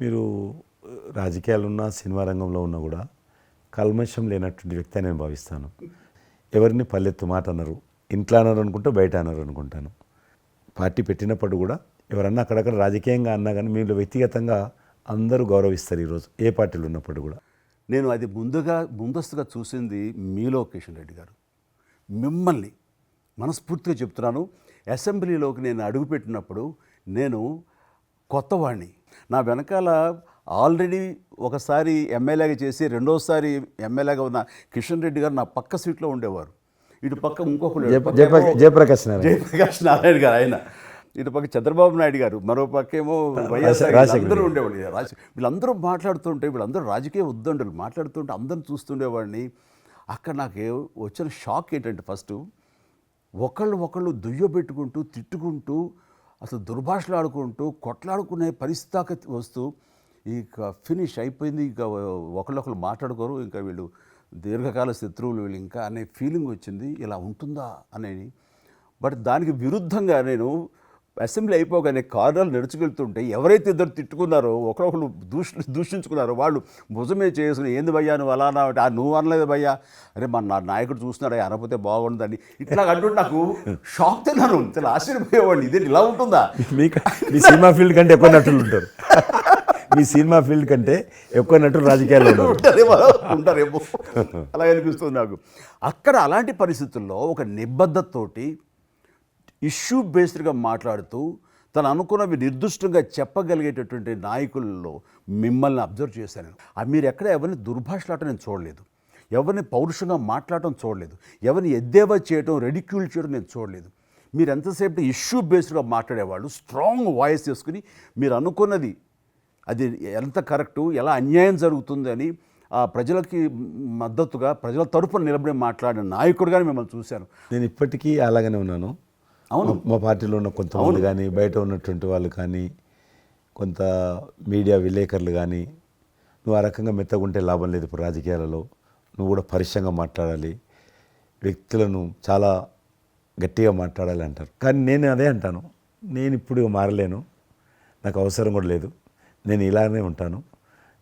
మీరు రాజకీయాలు ఉన్నా సినిమా రంగంలో ఉన్నా కూడా కల్మషం లేనటువంటి వ్యక్తి నేను భావిస్తాను. ఎవరిని పల్లెత్తు మాట అన్నారు ఇంట్లో అన్నారు అనుకుంటే బయట అన్నారు అనుకుంటాను. పార్టీ పెట్టినప్పుడు కూడా ఎవరన్నా అక్కడక్కడ రాజకీయంగా అన్నా కానీ మీరు వ్యక్తిగతంగా అందరూ గౌరవిస్తారు ఈరోజు ఏ పార్టీలు ఉన్నప్పుడు కూడా. నేను అది ముందుగా ముందస్తుగా చూసింది మీలో కిషన్ రెడ్డి గారు. మిమ్మల్ని మనస్ఫూర్తిగా చెప్తున్నాను. అసెంబ్లీలోకి నేను అడుగుపెట్టినప్పుడు నేను కొత్తవాడిని నా వెనకాల ఆల్రెడీ ఒకసారి ఎమ్మెల్యేగా చేసి రెండోసారి ఎమ్మెల్యేగా ఉన్న కిషన్ రెడ్డి గారు నా పక్క సీట్లో ఉండేవారు. ఇటు పక్క ఇంకొకరు జయ- జయప్ర- జయప్రకాష్ నారాయణ. జయప్రకాష్ నారాయణ గారు ఆయన. ఇటు పక్క చంద్రబాబు నాయుడు గారు మరో పక్క ఏమో అందరూ ఉండేవాళ్ళు. రాజ వీళ్ళందరూ మాట్లాడుతుంటే వీళ్ళందరూ రాజకీయ ఉద్దండులు మాట్లాడుతుంటే అందరిని చూస్తుండేవాడిని. అక్కడ నాకు వచ్చిన షాక్ ఏంటంటే ఫస్ట్ ఒకళ్ళు ఒకళ్ళు దుయ్యబెట్టుకుంటూ తిట్టుకుంటూ అసలు దుర్భాషలు ఆడుకుంటూ కొట్లాడుకునే పరిస్థితి వస్తూ ఇక ఫినిష్ అయిపోయింది. ఇక ఒకళ్ళొకరు మాట్లాడుకోరు. ఇంకా వీళ్ళు దీర్ఘకాల శత్రువులు వీళ్ళు ఇంకా అనే ఫీలింగ్ వచ్చింది. ఇలా ఉంటుందా అనేది. బట్ దానికి విరుద్ధంగా నేను అసెంబ్లీ అయిపోగానే కారులో నడుచుకెళ్తుంటే ఎవరైతే ఇద్దరు తిట్టుకున్నారో ఒకరొకరు దూష దూషించుకున్నారో వాళ్ళు భుజమే చేసుకుని ఏంది భయ్యా నువ్వు అలా అన్నావు? అంటే, "ఆ, నువ్వు అనలేదు భయ్యా. అరే మన నా నాయకుడు చూస్తున్నాడు అనకపోతే బాగుండదని ఇట్లా అంటుంటే నాకు షాక్ తిన్నాను. చాలా ఆశ్చర్యపోయేవాడిని. ఇది ఇలా ఉంటుందా? మీకు మీ సినిమా ఫీల్డ్ కంటే ఎక్కువ నటులు ఉంటారు. మీ సినిమా ఫీల్డ్ కంటే ఎక్కువ నటులు రాజకీయాల్లో ఉన్నారు. ఉంటారేమో ఉంటారేమో. అలా అనిపిస్తుంది నాకు. అక్కడ అలాంటి పరిస్థితుల్లో ఒక నిబద్ధతతోటి ఇష్యూ బేస్డ్గా మాట్లాడుతూ తను అనుకున్నవి నిర్దిష్టంగా చెప్పగలిగేటటువంటి నాయకుల్లో మిమ్మల్ని అబ్జర్వ్ చేశాను. ఆ మీరు ఎక్కడ ఎవరిని దుర్భాషలాటం నేను చూడలేదు. ఎవరిని పౌరుషంగా మాట్లాడటం చూడలేదు. ఎవరిని ఎద్దేవా చేయడం రెడిక్యూల్ చేయడం నేను చూడలేదు. మీరు ఎంతసేపు ఇష్యూ బేస్డ్గా మాట్లాడేవాళ్ళు స్ట్రాంగ్ వాయిస్ చేసుకుని మీరు అనుకున్నది అది ఎంత కరెక్టు ఎలా అన్యాయం జరుగుతుంది అని ఆ ప్రజలకి మద్దతుగా ప్రజల తరపున నిలబడి మాట్లాడిన నాయకుడుగానే మిమ్మల్ని చూశాను. నేను ఇప్పటికీ అలాగనే ఉన్నాను. అవును. మా- పార్టీలో ఉన్న కొంతమంది కానీ బయట ఉన్నటువంటి వాళ్ళు కానీ కొంత మీడియా విలేకరులు కానీ నువ్వు ఆ రకంగా మెత్తగుంటే లాభం లేదు ఇప్పుడు రాజకీయాలలో. నువ్వు కూడా పరిశ్యంగా మాట్లాడాలి. వ్యక్తులను చాలా గట్టిగా మాట్లాడాలి అంటారు. కానీ నేను అదే అంటాను. నేను ఇప్పుడు మారలేను. నాకు అవసరం కూడా లేదు. నేను ఇలానే ఉంటాను.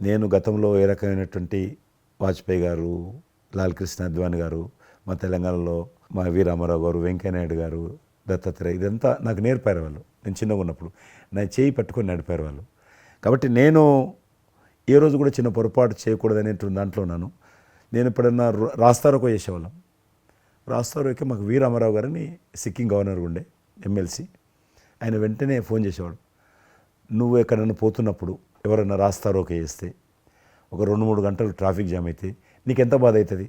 నేను గతంలో ఏ రకమైనటువంటి వాజ్పేయి గారు లాల్ కృష్ణ అద్వాని గారు మా తెలంగాణలో మా వి రామారావు గారు వెంకయ్యనాయుడు గారు దత్తాత్రేయ ఇదంతా నాకు నేర్పారు వాళ్ళు. నేను చిన్నగా ఉన్నప్పుడు నా చేయి పట్టుకొని నడిపారు వాళ్ళు. కాబట్టి నేను ఏ రోజు కూడా చిన్న పొరపాటు చేయకూడదు అనేటువంటి దాంట్లో ఉన్నాను. నేను ఎప్పుడన్నా రాస్తారోకో చేసేవాళ్ళం. రాస్తారోకే మాకు వి రామారావు గారని సిక్కిం గవర్నర్ ఉండే ఎమ్మెల్సీ. ఆయన వెంటనే ఫోన్ చేసేవాడు. నువ్వు ఎక్కడన్నా పోతున్నప్పుడు ఎవరన్నా రాస్తారోకే చేస్తే ఒక రెండు మూడు గంటలు ట్రాఫిక్ జామ్ అయితే నీకు ఎంత బాధ అవుతుంది?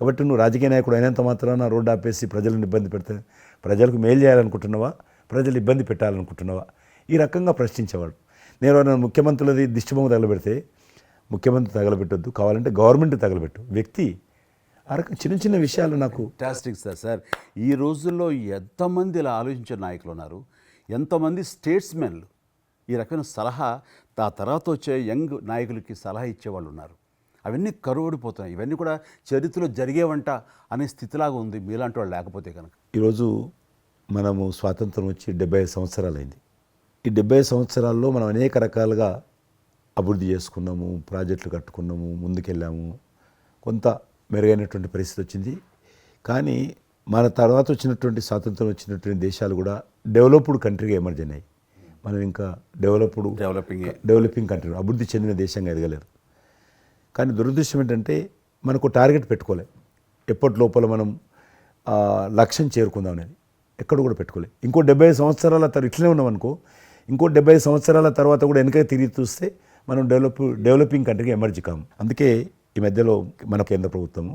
కాబట్టి నువ్వు రాజకీయ నాయకుడు అయినంత మాత్రాన రోడ్డు ఆపేసి ప్రజలను ఇబ్బంది పెడితే ప్రజలకు మేలు చేయాలనుకుంటున్నావా? ప్రజలు ఇబ్బంది పెట్టాలనుకుంటున్నావా? ఈ రకంగా ప్రశ్నించేవాడు. నేను ముఖ్యమంత్రులది దిష్టిబొమ్మ తగలబెడితే ముఖ్యమంత్రి తగలబెట్టొద్దు కావాలంటే గవర్నమెంట్ తగలబెట్టు. వ్యక్తి ఆ రకం చిన్న చిన్న విషయాలు నాకు ఫ్యాంటాస్టిక్ సార్ సార్ ఈ రోజుల్లో ఎంతమంది ఇలా ఆలోచించే నాయకులు ఉన్నారు? ఎంతమంది స్టేట్స్మెన్లు ఈ రకమైన సలహా ఆ తర్వాత వచ్చే యంగ్ నాయకులకి సలహా ఇచ్చేవాళ్ళు ఉన్నారు. అవన్నీ కరువడిపోతున్నాయి ఇవన్నీ కూడా చరిత్రలో జరిగేవంట అనే స్థితిలాగా ఉంది మీలాంటి వాళ్ళు లేకపోతే కనుక. ఈరోజు మనము స్వాతంత్రం వచ్చి డెబ్బై ఐదు సంవత్సరాలైంది. ఈ డెబ్బై ఐదు సంవత్సరాల్లో మనం అనేక రకాలుగా అభివృద్ధి చేసుకున్నాము ప్రాజెక్టులు కట్టుకున్నాము ముందుకెళ్ళాము. కొంత మెరుగైనటువంటి పరిస్థితి వచ్చింది. కానీ మన తర్వాత వచ్చినటువంటి స్వాతంత్రం వచ్చినటువంటి దేశాలు కూడా డెవలప్డ్ కంట్రీగా ఎమర్జ్ అయినాయి. మనం ఇంకా డెవలప్డ్ డెవలపింగ్ డెవలపింగ్ కంట్రీ అభివృద్ధి చెందిన దేశంగా ఎదగలేరు. కానీ దురదృష్టం ఏంటంటే మనకు టార్గెట్ పెట్టుకోలే. ఎప్పటి లోపల మనం లక్ష్యం చేరుకుందాం అనేది. ఎక్కడ కూడా పెట్టుకోలే. ఇంకో డెబ్బై ఐదు సంవత్సరాల తర్వాత ఇట్లనే ఉన్నాం అనుకో ఇంకో డెబ్బై ఐదు సంవత్సరాల తర్వాత కూడా వెనక తిరిగి చూస్తే మనం డెవలప్ డెవలపింగ్ కంట్రీగా ఎమర్జ్ కాము అందుకే ఈ మధ్యలో మన కేంద్ర ప్రభుత్వము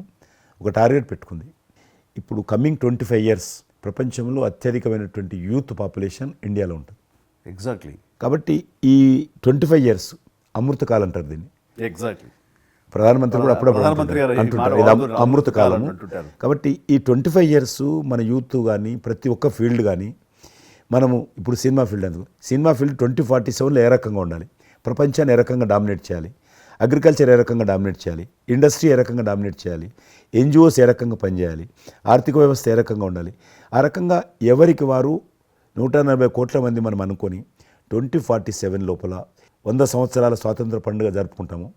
ఒక టార్గెట్ పెట్టుకుంది. ఇప్పుడు కమింగ్ ట్వంటీ ఫైవ్ ఇయర్స్ ప్రపంచంలో అత్యధికమైనటువంటి యూత్ పాపులేషన్ ఇండియాలో ఉంటుంది. ఎగ్జాక్ట్లీ కాబట్టి ఈ ట్వంటీ ఫైవ్ ఇయర్స్ అమృతకాలం అంటారు దీన్ని. ఎగ్జాక్ట్లీ ప్రధానమంత్రి కూడా అప్పుడప్పుడు అంటుంటారు. ఇది అమృత కాలం. కాబట్టి ఈ ట్వంటీ ఫైవ్ ఇయర్స్ మన యూత్ కానీ ప్రతి ఒక్క ఫీల్డ్ కానీ మనము ఇప్పుడు సినిమా ఫీల్డ్ అందుకు సినిమా ఫీల్డ్ ట్వంటీ ఫార్టీ సెవెన్లో ఏ రకంగా ఉండాలి? ప్రపంచాన్ని ఏ రకంగా డామినేట్ చేయాలి? అగ్రికల్చర్ ఏ రకంగా డామినేట్ చేయాలి? ఇండస్ట్రీ ఏ రకంగా డామినేట్ చేయాలి? ఎన్జిఓస్ ఏ రకంగా పనిచేయాలి? ఆర్థిక వ్యవస్థ ఏ రకంగా ఉండాలి? ఆ రకంగా ఎవరికి వారు నూట నలభై కోట్ల మంది మనం అనుకొని ట్వంటీ ఫార్టీ సెవెన్ లోపల వంద సంవత్సరాల స్వాతంత్ర పండుగ జరుపుకుంటామో.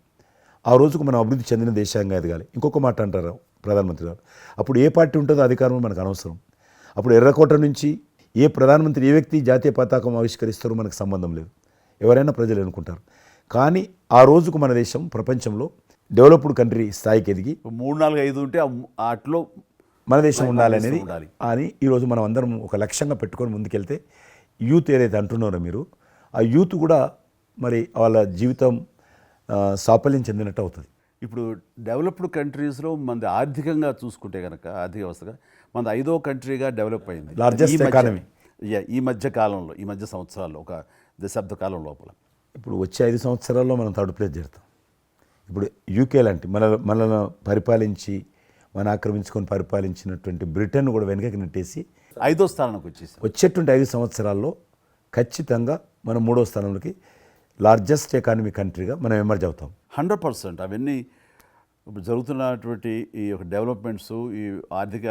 ఆ రోజుకు మనం అభివృద్ధి చెందిన దేశంగా ఎదగాలి ఇంకొక మాట అంటారు ప్రధానమంత్రి గారు. అప్పుడు ఏ పార్టీ ఉంటుందో అధికారం మనకు అనవసరం. అప్పుడు ఎర్రకోట నుంచి ఏ ప్రధానమంత్రి ఏ వ్యక్తి జాతీయ పతాకం ఆవిష్కరిస్తారో మనకు సంబంధం లేదు. ఎవరైనా ప్రజలు అనుకుంటారు కానీ ఆ రోజుకు మన దేశం ప్రపంచంలో డెవలప్డ్ కంట్రీ స్థాయికి ఎదిగి మూడు నాలుగు ఐదు ఉంటే వాటిలో మన దేశం ఉండాలి అనేది. అని ఈరోజు మనం అందరం ఒక లక్ష్యంగా పెట్టుకొని ముందుకెళ్తే యూత్ ఏదైతే అంటున్నారో మీరు ఆ యూత్ కూడా మరి వాళ్ళ జీవితం సాఫల్యం చెందినట్టు అవుతుంది. ఇప్పుడు డెవలప్డ్ కంట్రీస్లో మనది ఆర్థికంగా చూసుకుంటే కనుక ఆర్థిక వ్యవస్థగా మనది ఐదో కంట్రీగా డెవలప్ అయింది. Economy. Yeah, ఈ మధ్య కాలంలో ఈ మధ్య సంవత్సరాల్లో ఒక దశాబ్ద కాలం లోపల. ఇప్పుడు వచ్చే ఐదు సంవత్సరాల్లో మనం థర్డ్ ప్లేస్ చేరుతాం. ఇప్పుడు యూకే లాంటి మన మనల్ని పరిపాలించి మన ఆక్రమించుకొని పరిపాలించినటువంటి బ్రిటన్ కూడా వెనకకి నెట్టేసి ఐదో స్థానానికి వచ్చేసాం. వచ్చేటువంటి ఐదు సంవత్సరాల్లో ఖచ్చితంగా మనం మూడో స్థానంలోకి లార్జెస్ట్ ఎకానమీ కంట్రీగా మనం ఎమర్జ్ అవుతాం. హండ్రెడ్ పర్సెంట్ అవన్నీ ఇప్పుడు జరుగుతున్నటువంటి ఈ యొక్క డెవలప్మెంట్స్ ఈ ఆర్థిక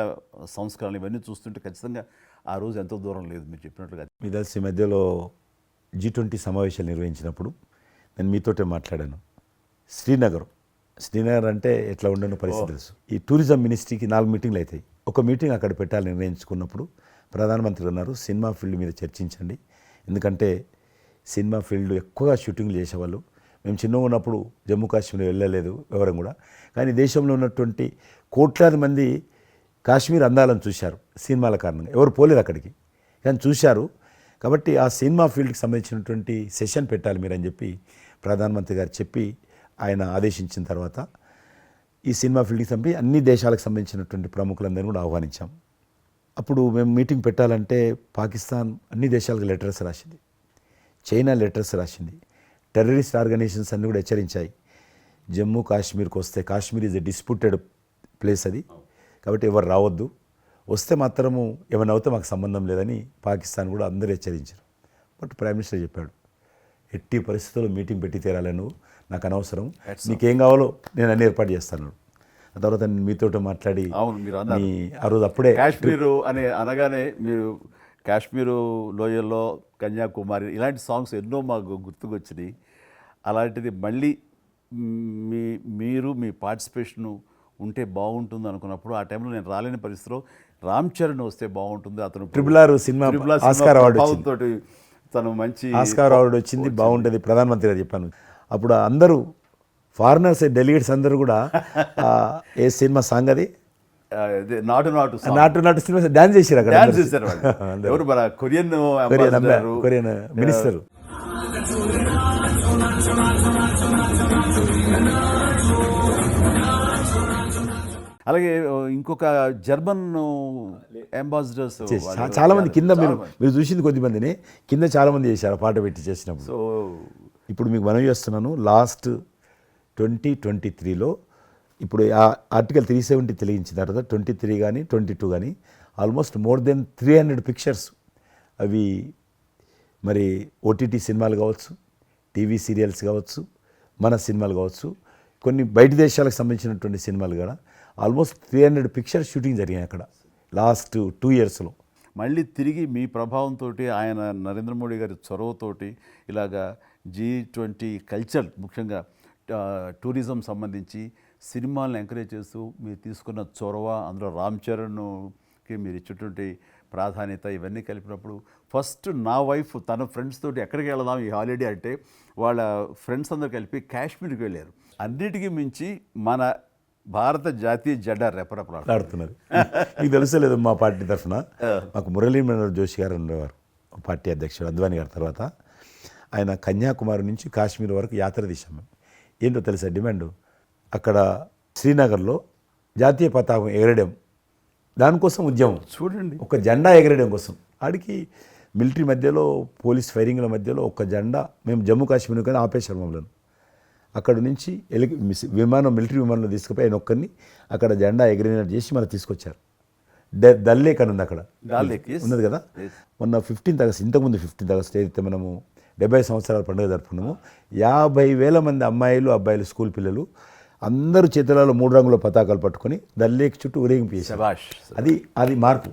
సంస్కరణలు ఇవన్నీ చూస్తుంటే ఖచ్చితంగా ఆ రోజు ఎంతో దూరం లేదు మీరు చెప్పినట్లుగా. మీ తెలిసి ఈ మధ్యలో జీ ట్వంటీ సమావేశాలు నిర్వహించినప్పుడు నేను మీతోటే మాట్లాడాను. శ్రీనగర్ శ్రీనగర్ అంటే ఎట్లా ఉండను పరిస్థితి తెలుసు. ఈ టూరిజం మినిస్ట్రీకి నాలుగు మీటింగ్లు అవుతాయి. ఒక మీటింగ్ అక్కడ పెట్టాలని నిర్ణయించుకున్నప్పుడు ప్రధానమంత్రి అన్నారు సినిమా ఫీల్డ్ మీద చర్చించండి. ఎందుకంటే సినిమా ఫీల్డ్ ఎక్కువగా షూటింగ్లు చేసేవాళ్ళు. మేము చిన్నగా ఉన్నప్పుడు జమ్మూ కాశ్మీర్ వెళ్ళలేదు వివరం కూడా. కానీ దేశంలో ఉన్నటువంటి కోట్లాది మంది కాశ్మీర్ అందాలను చూశారు సినిమాల కారణంగా. ఎవరు పోలేదు అక్కడికి. కానీ చూశారు. కాబట్టి ఆ సినిమా ఫీల్డ్కి సంబంధించినటువంటి సెషన్ పెట్టాలి మీరు అని చెప్పి ప్రధానమంత్రి గారు చెప్పి ఆయన ఆదేశించిన తర్వాత ఈ సినిమా ఫీల్డ్కి సంబంధించి అన్ని దేశాలకు సంబంధించినటువంటి ప్రముఖులందరినీ కూడా ఆహ్వానించాం. అప్పుడు మేము మీటింగ్ పెట్టాలంటే పాకిస్తాన్ అన్ని దేశాలకు లెటర్స్ రాసింది. చైనా లెటర్స్ రాసింది. టెర్రరిస్ట్ ఆర్గనైజేషన్స్ అన్ని కూడా హెచ్చరించాయి. జమ్మూ కాశ్మీర్కి వస్తే Kashmir is a disputed place అది. కాబట్టి ఎవరు రావద్దు. వస్తే మాత్రము ఏమైనా అవుతే మాకు సంబంధం లేదని పాకిస్తాన్ కూడా అందరూ హెచ్చరించారు. బట్ ప్రైమ్ మినిస్టర్ చెప్పాడు ఎట్టి పరిస్థితుల్లో మీటింగ్ పెట్టి తీరాలి నువ్వు. నాకు అనవసరం. నీకేం కావాలో నేను అన్ని ఏర్పాటు చేస్తాను. ఆ తర్వాత మీతో మాట్లాడి అవును మీరు ఆ రోజు అప్పుడే కాశ్మీరు అనే అనగానే మీరు కాశ్మీరు లోయల్లో కన్యాకుమారి ఇలాంటి సాంగ్స్ ఎన్నో మాకు గుర్తుకొచ్చినాయి. అలాంటిది మళ్ళీ మ్, మీరు మీ పార్టిసిపేషన్ ఉంటే బాగుంటుంది అనుకున్నప్పుడు ఆ టైంలో నేను రాలేని పరిస్థితిలో రామ్ చరణ్ వస్తే బాగుంటుంది. అతను triple R cinema Oscar award ప్రభావంతోటి తను మంచి ఆస్కార్ అవార్డు వచ్చింది బాగుంటుంది. ప్రధానమంత్రి గారు చెప్పాను. అప్పుడు అందరూ ఫారినర్స్ డెలిగేట్స్ అందరూ కూడా ఏ సినిమా సాంగ్ అది? నాటు నాటు. నాటు నాటు సినిమా డాన్స్ చేసారు అక్కడ. డాన్స్ చేశారు వాళ్ళు. ఎవరు మన కొరియన్ కొరియన్ మినిస్టర్ అలాగే ఇంకొక జర్మన్ అంబాసిడర్స్ చాలా మంది కింద మీరు మీరు చూసింది కొద్ది మందిని కింద చాలా మంది చేశారు పాట పెట్టి చేసినప్పుడు. సో ఇప్పుడు మీకు మనవి చేస్తున్నాను లాస్ట్ ట్వంటీ ట్వంటీ త్రీలో ఇప్పుడు ఆ ఆర్టికల్ త్రీ సెవెంటీ తెలియించిన తర్వాత ట్వంటీ త్రీ కానీ ట్వంటీ టూ కానీ almost more than three hundred pictures అవి మరి ఓటీటీ సినిమాలు కావచ్చు టీవీ సీరియల్స్ కావచ్చు మన సినిమాలు కావచ్చు కొన్ని బయట దేశాలకు సంబంధించినటువంటి సినిమాలు కూడా almost three hundred pictures shooting జరిగాయి అక్కడ లాస్ట్ టూ ఇయర్స్లో మళ్ళీ తిరిగి మీ ప్రభావంతో ఆయన నరేంద్ర మోడీ గారి చొరవతోటి ఇలాగా జీ ట్వంటీ కల్చర్ ముఖ్యంగా టూరిజం సంబంధించి సినిమాలను ఎంకరేజ్ చేస్తూ మీరు తీసుకున్న చొరవ అందులో రామ్ చరణ్కి మీరు ఇచ్చేటువంటి ప్రాధాన్యత ఇవన్నీ కలిపినప్పుడు ఫస్ట్ నా వైఫ్ తన ఫ్రెండ్స్ తోటి ఎక్కడికి వెళదాం ఈ హాలిడే అంటే వాళ్ళ ఫ్రెండ్స్ అందరూ కలిపి కాశ్మీర్కి వెళ్ళారు. అన్నిటికీ మించి మన భారత జాతీయ జెండా రెపరెపలాడు ఆడుతున్నారు మీకు తెలుసలేదు మా పార్టీ తరఫున మాకు మురళీ మనోహర్ జోషి గారు ఉండేవారు పార్టీ అధ్యక్షుడు అద్వాని గారి తర్వాత. ఆయన కన్యాకుమారి నుంచి కాశ్మీర్ వరకు యాత్ర తీసాం మేము. ఏంటో తెలుసా డిమాండ్? అక్కడ శ్రీనగర్లో జాతీయ పతాకం ఎగరడం దానికోసం ఉద్యమం. చూడండి. ఒక జెండా ఎగరడం కోసం. ఆడికి మిలిటరీ మధ్యలో పోలీస్ ఫైరింగ్ల మధ్యలో ఒక జెండా మేము జమ్మూ కాశ్మీర్ కానీ ఆపేశారు మమ్మల్ని. అక్కడ నుంచి ఎలి విమానం మిలిటరీ విమానంలో తీసుకుపోయి ఆయన ఒక్కరిని అక్కడ జెండా ఎగిరినట్టు చేసి మనకు తీసుకొచ్చారు. డ దల్లేక్ అని ఉంది అక్కడ. డాల్ లేక్. ఉన్నది కదా. మొన్న ఫిఫ్టీన్త్ ఆగస్ట్ ఇంతకుముందు ఫిఫ్టీన్త్ ఆగస్ట్ ఏదైతే మనము డెబ్బై సంవత్సరాల పండుగ జరుపుకున్నామో యాభై వేల మంది అమ్మాయిలు అబ్బాయిలు స్కూల్ పిల్లలు అందరూ చేతులలో మూడు రంగుల పతాకాలు పట్టుకొని దల్లేక్ చుట్టూ ఊరేగింపు చేశారు. అది అది మార్పు.